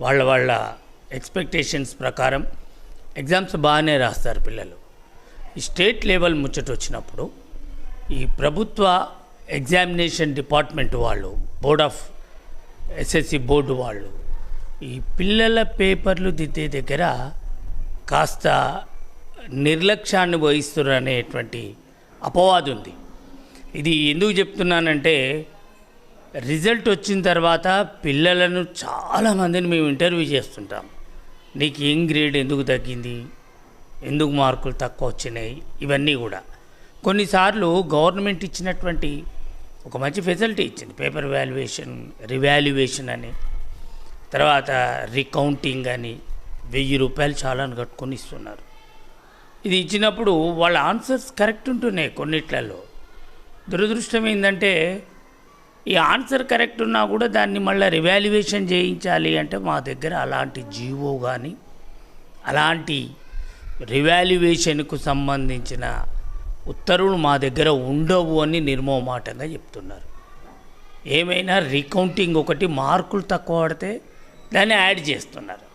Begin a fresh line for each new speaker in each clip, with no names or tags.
వాళ్ళ వాళ్ళ ఎక్స్పెక్టేషన్స్ ప్రకారం ఎగ్జామ్స్ బాగానే రాస్తారు పిల్లలు. ఈ స్టేట్ లెవెల్ ముచ్చట వచ్చినప్పుడు ఈ ప్రభుత్వ ఎగ్జామినేషన్ డిపార్ట్మెంట్ వాళ్ళు బోర్డ్ ఆఫ్ ఎస్ఎస్సి బోర్డు వాళ్ళు ఈ పిల్లల పేపర్లు దిద్దే దగ్గర కాస్త నిర్లక్ష్యాన్ని వహిస్తున్నారు అనేటువంటి అపవాదు ఉంది ఇది ఎందుకు చెప్తున్నానంటే రిజల్ట్ వచ్చిన తర్వాత పిల్లలను చాలామందిని మేము ఇంటర్వ్యూ చేస్తుంటాం. నీకు ఏం గ్రేడ్ ఎందుకు తగ్గింది? ఎందుకు మార్కులు తక్కువ వచ్చినాయి? ఇవన్నీ కూడా. కొన్నిసార్లు గవర్నమెంట్ ఇచ్చినటువంటి ఒక మంచి ఫెసిలిటీ ఇచ్చింది. పేపర్ వాల్యుయేషన్ రివాల్యుయేషన్ అని. తర్వాత రికౌంటింగ్ అని వెయ్యి రూపాయలు చాలా కట్టుకొని ఇస్తున్నారు. ఇది ఇచ్చినప్పుడు వాళ్ళ ఆన్సర్స్ కరెక్ట్ ఉంటున్నాయి కొన్నిట్లలో. దురదృష్టం ఏంటంటే ఈ ఆన్సర్ కరెక్ట్ ఉన్నా కూడా దాన్ని మళ్ళీ రివాల్యుయేషన్ చేయించాలి అంటే మా దగ్గర అలాంటి జీవో కానీ అలాంటి రివాల్యుయేషన్కు సంబంధించిన ఉత్తర్వులు మా దగ్గర ఉండవు అని నిర్మోమాటంగా చెప్తున్నారు. ఏమైనా రికౌంటింగ్ ఒకటి మార్కులు తక్కువ పడితే దాన్ని యాడ్ చేస్తున్నారు.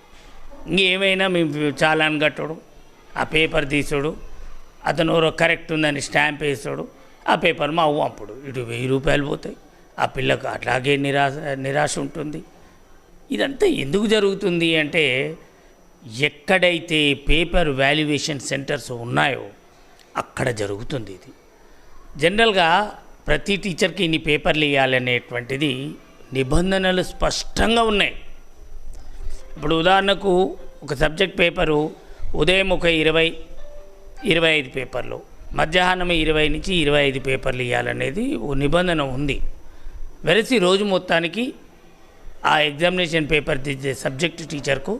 ఇంకేమైనా మేము చాలాన్ కట్టడు ఆ పేపర్ తీసుడు అతను ఎవరో కరెక్ట్ ఉందని స్టాంప్ వేసాడు ఆ పేపర్ మా పంపుడు ఇటు వెయ్యి రూపాయలు పోతాయి. ఆ పిల్లకు అట్లాగే నిరాశ నిరాశ ఉంటుంది. ఇదంతా ఎందుకు జరుగుతుంది అంటే ఎక్కడైతే పేపర్ వాల్యుయేషన్ సెంటర్స్ ఉన్నాయో అక్కడ జరుగుతుంది ఇది. జనరల్గా ప్రతి టీచర్కి ఇన్ని పేపర్లు ఇవ్వాలనేటువంటిది నిబంధనలు స్పష్టంగా ఉన్నాయి. ఇప్పుడు ఉదాహరణకు ఒక సబ్జెక్ట్ పేపరు ఉదయం ఒక ఇరవై ఇరవై ఐదు పేపర్లు మధ్యాహ్నం ఇరవై నుంచి ఇరవై ఐదు పేపర్లు ఇవ్వాలనేది ఓ నిబంధన ఉంది. వెరసి రోజు మొత్తానికి ఆ ఎగ్జామినేషన్ పేపర్ దిద్దే సబ్జెక్ట్ టీచర్కు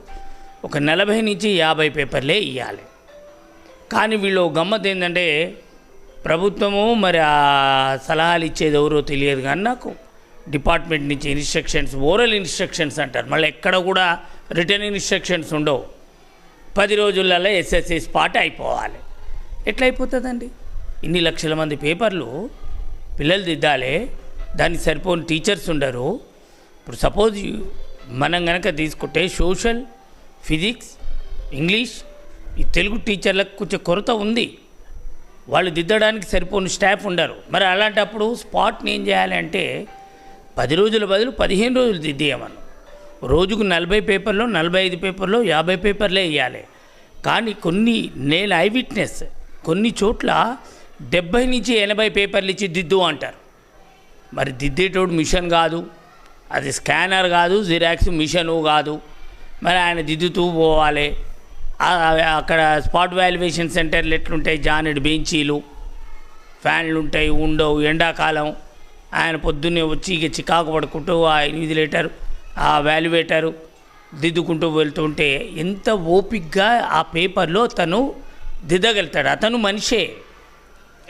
ఒక నలభై నుంచి యాభై పేపర్లే ఇవ్వాలి కానీ వీళ్ళు గమ్మత్ ఏంటంటే ప్రభుత్వము మరి ఆ సలహాలు ఇచ్చేది ఎవరో తెలియదు కానీ నాకు డిపార్ట్మెంట్ నుంచి ఇన్స్ట్రక్షన్స్ ఓరల్ ఇన్స్ట్రక్షన్స్ అంటారు. మళ్ళీ ఎక్కడ కూడా రిటర్న్ ఇన్స్ట్రక్షన్స్ ఉండవు. పది రోజులలో ఎస్ఎస్సి స్పాట్ అయిపోవాలి. ఎట్లా అయిపోతుందండి ఇన్ని లక్షల మంది పేపర్లు పిల్లలు దిద్దాలి. దానికి సరిపోని టీచర్స్ ఉండరు. ఇప్పుడు సపోజ్ మనం కనుక తీసుకుంటే సోషల్ ఫిజిక్స్ ఇంగ్లీష్ ఈ తెలుగు టీచర్లకు కొంచెం కొరత ఉంది. వాళ్ళు దిద్దడానికి సరిపోని స్టాఫ్ ఉండరు. మరి అలాంటప్పుడు స్పాట్ని ఏం చేయాలి అంటే పది రోజుల బదులు పదిహేను రోజులు దిద్దేయమను. రోజుకు నలభై పేపర్లో నలభై ఐదు పేపర్లో యాభై పేపర్లే ఇవ్వాలి కానీ కొన్ని నేను ఐ విట్నెస్ కొన్ని చోట్ల డెబ్బై నుంచి ఎనభై పేపర్లు ఇచ్చి దిద్దు అంటారు. మరి దిద్దేటోడు మిషన్ కాదు అది స్కానర్ కాదు జిరాక్స్ మిషను కాదు. మరి ఆయన దిద్దుతూ పోవాలి. అక్కడ స్పాట్ వాల్యుయేషన్ సెంటర్లు ఎట్లుంటాయి? జానెడ్ బెంచీలు ఫ్యాన్లు ఉంటాయి ఉండవు. ఎండాకాలం ఆయన పొద్దున్నే వచ్చి ఇక చికాకు పడుకుంటూ ఆ ఎనిమిది లీటర్ ఆ వాల్యుయేటరు దిద్దుకుంటూ వెళ్తుంటే ఎంత ఓపిక్గా ఆ పేపర్లో తను దిద్దగలుగుతాడు. అతను మనిషే.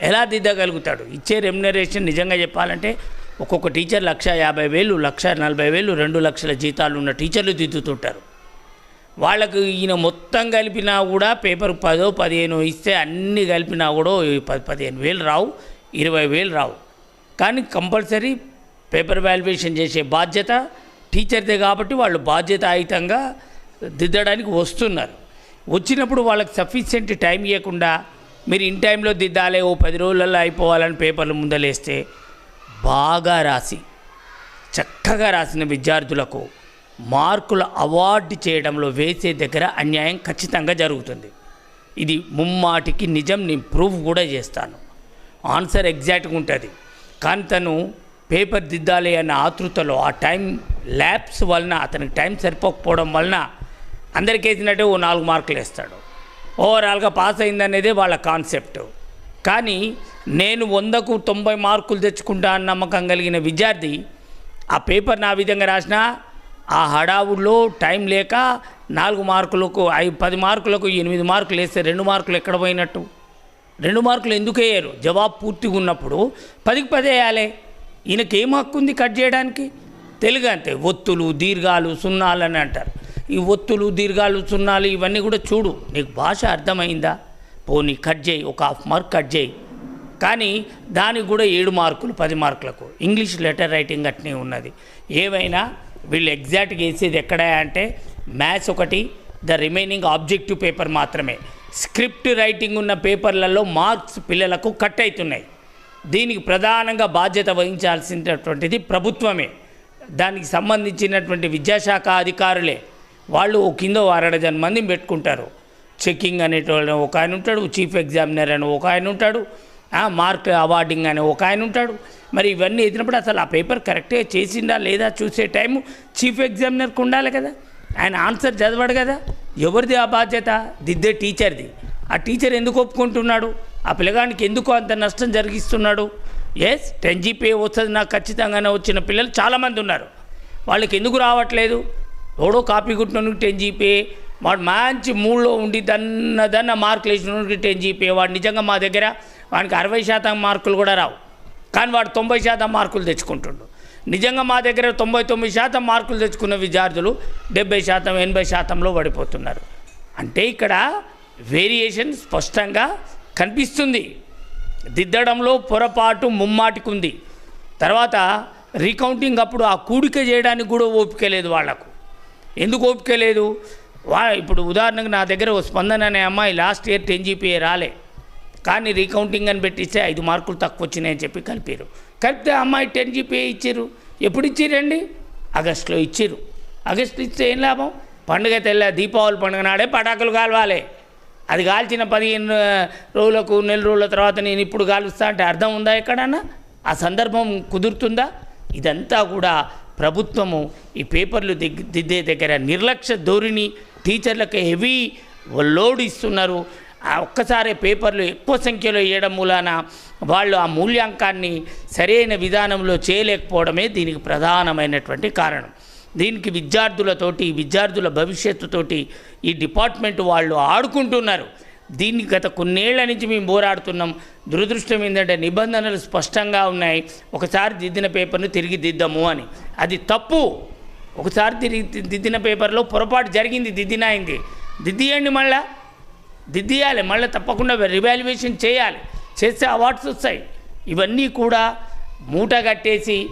ఎలా దిద్దగలుగుతాడు? ఇచ్చే రెమ్యునరేషన్ నిజంగా చెప్పాలంటే ఒక్కొక్క టీచర్ లక్ష యాభై వేలు లక్ష నలభై వేలు రెండు లక్షల జీతాలు ఉన్న టీచర్లు దిద్దుతుంటారు. వాళ్ళకు ఈయన మొత్తం కలిపినా కూడా పేపర్ పదో పదిహేను ఇస్తే అన్నీ కలిపినా కూడా పది పదిహేను వేలు రావు ఇరవై వేలు రావు. కానీ కంపల్సరీ పేపర్ వాల్యుయేషన్ చేసే బాధ్యత టీచర్దే కాబట్టి వాళ్ళు బాధ్యతాయుతంగా దిద్దడానికి వస్తున్నారు. వచ్చినప్పుడు వాళ్ళకి సఫిషియెంట్ టైం ఇవ్వకుండా మీరు ఇన్ టైంలో దిద్దాలే ఓ పది రోజులలో అయిపోవాలని పేపర్లు ముందలేస్తే బాగా రాసి చక్కగా రాసిన విద్యార్థులకు మార్కుల అవార్డు చేయడంలో వేసే దగ్గర అన్యాయం ఖచ్చితంగా జరుగుతుంది. ఇది ముమ్మాటికి నిజం నేను ప్రూఫ్ కూడా చేస్తాను. ఆన్సర్ ఎగ్జాక్ట్గా ఉంటుంది. కానీ తను పేపర్ దిద్దాలి అన్న ఆతృతలో ఆ టైం ల్యాబ్స్ వలన అతనికి టైం సరిపోకపోవడం వలన అందరికి వేసినట్టే ఓ నాలుగు మార్కులు వేస్తాడు. ఓవరాల్గా పాస్ అయిందనేదే వాళ్ళ కాన్సెప్ట్. కానీ నేను వందకు తొంభై మార్కులు తెచ్చుకుంటా అని నమ్మకం కలిగిన విద్యార్థి ఆ పేపర్ నా విధంగా రాసిన ఆ హడావుల్లో టైం లేక నాలుగు మార్కులకు ఐ పది మార్కులకు ఎనిమిది మార్కులు వేస్తే రెండు మార్కులు ఎక్కడ పోయినట్టు? రెండు మార్కులు ఎందుకు వేయరు? జవాబు పూర్తిగా ఉన్నప్పుడు పదికి పది వేయాలి. ఈయనకి ఏం హక్కు ఉంది కట్ చేయడానికి? తెలుగు అంతే ఒత్తులు దీర్ఘాలు సున్నాలు అని అంటారు. ఈ ఒత్తులు దీర్ఘాలు సున్నాలు ఇవన్నీ కూడా చూడు నీకు భాష అర్థమైందా? పోనీ కట్ చేయి ఒక హాఫ్ మార్క్ కట్ చేయి. కానీ దానికి కూడా ఏడు మార్కులు పది మార్కులకు. ఇంగ్లీష్ లెటర్ రైటింగ్ అట్నే ఉన్నది. ఏవైనా వీళ్ళు ఎగ్జాక్ట్గా వేసేది ఎక్కడ అంటే మ్యాథ్స్ ఒకటి ద రిమైనింగ్ ఆబ్జెక్టివ్ పేపర్ మాత్రమే. స్క్రిప్ట్ రైటింగ్ ఉన్న పేపర్లలో మార్క్స్ పిల్లలకు కట్ అవుతున్నాయి దీనికి ప్రధానంగా బాధ్యత వహించాల్సినటువంటిది ప్రభుత్వమే. దానికి సంబంధించినటువంటి విద్యాశాఖ అధికారులే. వాళ్ళు ఓ కింద వారడజన్ మందిని పెట్టుకుంటారు. చెకింగ్ అనేటువంటి ఒక ఆయన ఉంటాడు చీఫ్ ఎగ్జామినర్ అని ఒక ఆయన ఉంటాడు మార్క్ అవార్డింగ్ అని ఒక ఆయన ఉంటాడు. మరి ఇవన్నీ ఎదినప్పుడు అసలు ఆ పేపర్ కరెక్ట్గా చేసిందా లేదా చూసే టైము చీఫ్ ఎగ్జామినర్కి ఉండాలి కదా. ఆయన ఆన్సర్ చదవడు కదా. ఎవరిది ఆ బాధ్యత? దిద్దే టీచర్ది ఆ టీచర్ ఎందుకు ఒప్పుకుంటున్నాడు? ఆ పిల్లగానికి ఎందుకు అంత నష్టం జరిగిస్తున్నాడు? ఎస్ టెన్ జీపీఏ వస్తుంది నాకు ఖచ్చితంగానే వచ్చిన పిల్లలు చాలామంది ఉన్నారు. వాళ్ళకి ఎందుకు రావట్లేదు? ఎవడో కాపీ కుట్టినోనికి టెన్ జీపీఏ వాడు మంచి మూడ్లో ఉండి దన్న దన్న మార్కులు వేసిన టెన్ జీపీఏ వాడు నిజంగా మా దగ్గర వానికి అరవై శాతం మార్కులు కూడా రావు. కానీ వాడు తొంభై శాతం మార్కులు తెచ్చుకుంటుండు. నిజంగా మా దగ్గర తొంభై తొమ్మిది శాతం మార్కులు తెచ్చుకున్న విద్యార్థులు డెబ్బై శాతం ఎనభై శాతంలో పడిపోతున్నారు. అంటే ఇక్కడ వేరియేషన్ స్పష్టంగా కనిపిస్తుంది. దిద్దడంలో పొరపాటు ముమ్మాటికుంది. తర్వాత రీకౌంటింగ్ అప్పుడు ఆ కూడిక చేయడానికి కూడా ఓపిక లేదు వాళ్ళకు ఎందుకు ఓపిక లేదు? వా ఇప్పుడు ఉదాహరణకు నా దగ్గర ఓ స్పందన అనే అమ్మాయి లాస్ట్ ఇయర్ టెన్ జీపీఏ రాలే. కానీ రీకౌంటింగ్ అని పెట్టిస్తే ఐదు మార్కులు తక్కువ వచ్చినాయని చెప్పి కలిపారు. కలిపితే అమ్మాయి టెన్ జీపీఏ ఇచ్చారు. ఎప్పుడు ఇచ్చిరండి? ఆగస్టులో ఇచ్చారు. ఆగస్టు ఇస్తే ఏం లాభం? పండుగ తెల్ల దీపావళి పండుగ నాడే పటాకులు కాలవాలి. అది కాల్చిన పదిహేను రోజులకు నెల రోజుల తర్వాత నేను ఇప్పుడు కాలుస్తా అంటే అర్థం ఉందా ఎక్కడన్నా? ఆ సందర్భం కుదురుతుందా? ఇదంతా కూడా ప్రభుత్వము ఈ పేపర్లు దిగ్ దిద్దే దగ్గర నిర్లక్ష్య ధోరణి టీచర్లకు హెవీ లోడ్ ఇస్తున్నారు. ఒక్కసారి పేపర్లు ఎక్కువ సంఖ్యలో వేయడం మూలాన వాళ్ళు ఆ మూల్యాంకాన్ని సరైన విధానంలో చేయలేకపోవడమే దీనికి ప్రధానమైనటువంటి కారణం. దీనికి విద్యార్థులతోటి విద్యార్థుల భవిష్యత్తుతోటి ఈ డిపార్ట్మెంట్ వాళ్ళు ఆడుకుంటున్నారు. దీన్ని గత కొన్నేళ్ళ నుంచి మేము పోరాడుతున్నాం. దురదృష్టం ఏంటంటే నిబంధనలు స్పష్టంగా ఉన్నాయి. ఒకసారి దిద్దిన పేపర్ను తిరిగి దిద్దాము అని. అది తప్పు. ఒకసారి తిరిగి దిద్దిన పేపర్లో పొరపాటు జరిగింది దిద్దినాయింది దిద్దియండి మళ్ళా. దిద్దియాలి మళ్ళీ తప్పకుండా రివాల్యుయేషన్ చేయాలి. చేస్తే అవార్డ్స్ వస్తాయి. ఇవన్నీ కూడా మూట కట్టేసి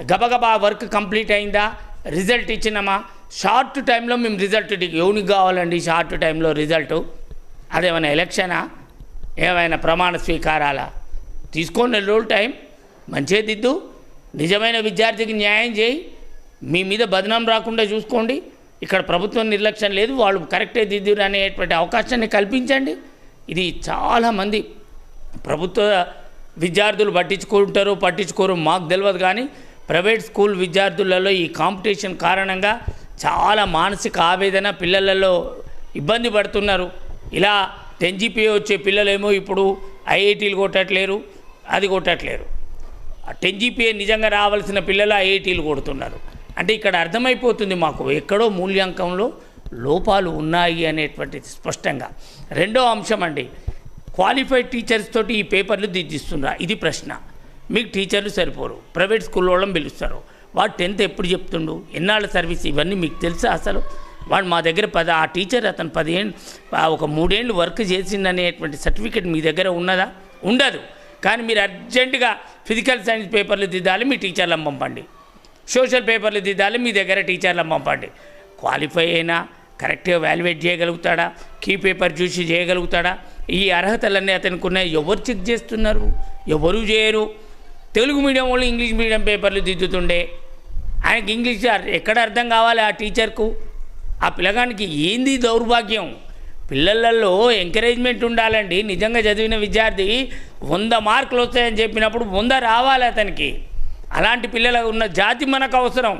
గబగబా వర్క్ కంప్లీట్ అయిందా? రిజల్ట్ ఇచ్చినామా? షార్ట్ టైంలో మేము రిజల్ట్ ఎవనికి కావాలండి షార్ట్ టైంలో రిజల్ట్? అదేమైనా ఎలక్షనా? ఏమైనా ప్రమాణ స్వీకారాలా? తీసుకోండి నెల రోజులు టైం. మంచిగా దిద్దు. నిజమైన విద్యార్థికి న్యాయం చేయి. మీ మీద బదనాం రాకుండా చూసుకోండి. ఇక్కడ ప్రభుత్వం నిర్లక్ష్యం లేదు. వాళ్ళు కరెక్టే దిద్దురు అనేటువంటి అవకాశాన్ని కల్పించండి. ఇది చాలామంది ప్రభుత్వ విద్యార్థులు పట్టించుకుంటారు పట్టించుకోరు. మాకు తెలియదు కానీ ప్రైవేట్ స్కూల్ విద్యార్థులలో ఈ కాంపిటీషన్ కారణంగా చాలా మానసిక ఆవేదన పిల్లలలో ఇబ్బంది పడుతున్నారు. ఇలా టెన్ జీపీఏ వచ్చే పిల్లలేమో ఇప్పుడు ఐఐటీలు కొట్టట్లేరు అది కొట్టట్లేరు. టెన్ జీపీఏ నిజంగా రావాల్సిన పిల్లలు ఐఐటీలు కొడుతున్నారు. అంటే ఇక్కడ అర్థమైపోతుంది మాకు ఎక్కడో మూల్యాంకంలో లోపాలు ఉన్నాయి అనేటువంటిది స్పష్టంగా. రెండో అంశం అండి క్వాలిఫైడ్ టీచర్స్ తోటి ఈ పేపర్లు దిద్దిస్తున్నా. ఇది ప్రశ్న. మీకు టీచర్లు సరిపోరు. ప్రైవేట్ స్కూల్ వాళ్ళని పిలుస్తారు. వాడు టెన్త్ ఎప్పుడు చెప్తుండు? ఎన్నాళ్ళ సర్వీస్? ఇవన్నీ మీకు తెలుసా అసలు? వాడు మా దగ్గర పద ఆ టీచర్ అతను పదిహేను ఒక మూడేళ్ళు వర్క్ చేసిందనేటువంటి సర్టిఫికేట్ మీ దగ్గర ఉన్నదా? ఉండదు. కానీ మీరు అర్జెంటుగా ఫిజికల్ సైన్స్ పేపర్లు దిద్దాలి మీ టీచర్లను పంపండి. సోషల్ పేపర్లు దిద్దాలి మీ దగ్గర టీచర్లను పంపండి. క్వాలిఫై అయినా కరెక్ట్గా వాల్యుయేట్ చేయగలుగుతాడా? కీ పేపర్ చూసి చేయగలుగుతాడా? ఈ అర్హతలన్నీ అతనికి ఉన్నాయి ఎవరు చెక్ చేస్తున్నారు? ఎవరు చేయరు? తెలుగు మీడియం వాళ్ళు ఇంగ్లీష్ మీడియం పేపర్లు దిద్దుతుండే. ఆయనకి ఇంగ్లీష్ ఎక్కడ అర్థం కావాలి ఆ టీచర్కు? ఆ పిల్లగానికి ఏంది దౌర్భాగ్యం? పిల్లలలో ఎంకరేజ్మెంట్ ఉండాలండి. నిజంగా చదివిన విద్యార్థి వంద మార్కులు వస్తాయని చెప్పినప్పుడు వంద రావాలి అతనికి. అలాంటి పిల్లలు ఉన్న జాతి మనకు అవసరం.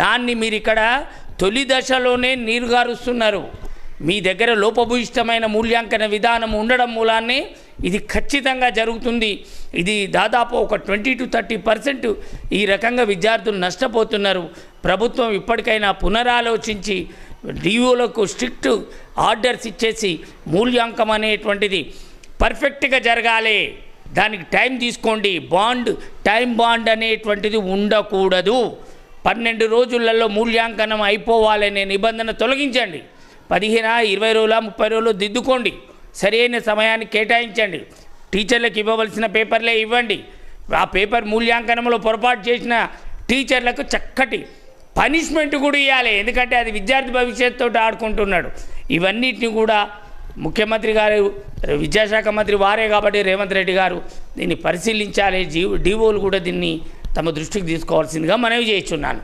దాన్ని మీరు ఇక్కడ తొలి దశలోనే నీరుగారుస్తున్నారు. మీ దగ్గర లోపభూయిష్టమైన మూల్యాంకన విధానం ఉండడం మూలాన్ని ఇది ఖచ్చితంగా జరుగుతుంది. ఇది దాదాపు ఒక ట్వంటీ టు థర్టీ పర్సెంట్ ఈ రకంగా విద్యార్థులు నష్టపోతున్నారు. ప్రభుత్వం ఇప్పటికైనా పునరాలోచించి డిఓలకు స్ట్రిక్ట్ ఆర్డర్స్ ఇచ్చేసి మూల్యాంకం అనేటువంటిది పర్ఫెక్ట్గా జరగాలి. దానికి టైం తీసుకోండి. బాండ్ టైం బాండ్ అనేటువంటిది ఉండకూడదు. పన్నెండు రోజులలో మూల్యాంకనం అయిపోవాలనే నిబంధన తొలగించండి. పదిహేన ఇరవై రోజుల ముప్పై రోజులు దిద్దుకోండి. సరైన సమయాన్ని కేటాయించండి. టీచర్లకు ఇవ్వవలసిన పేపర్లే ఇవ్వండి. ఆ పేపర్ మూల్యాంకనంలో పొరపాటు చేసిన టీచర్లకు చక్కటి పనిష్మెంట్ కూడా ఇవ్వాలి ఎందుకంటే అది విద్యార్థి భవిష్యత్తుతో ఆడుకుంటున్నాడు. ఇవన్నిటిని కూడా ముఖ్యమంత్రి గారు విద్యాశాఖ మంత్రి వారే కాబట్టి రేవంత్ రెడ్డి గారు దీన్ని పరిశీలించాలి. జీ డీఓలు కూడా దీన్ని తమ దృష్టికి తీసుకోవాల్సిందిగా మనవి చేస్తున్నాను.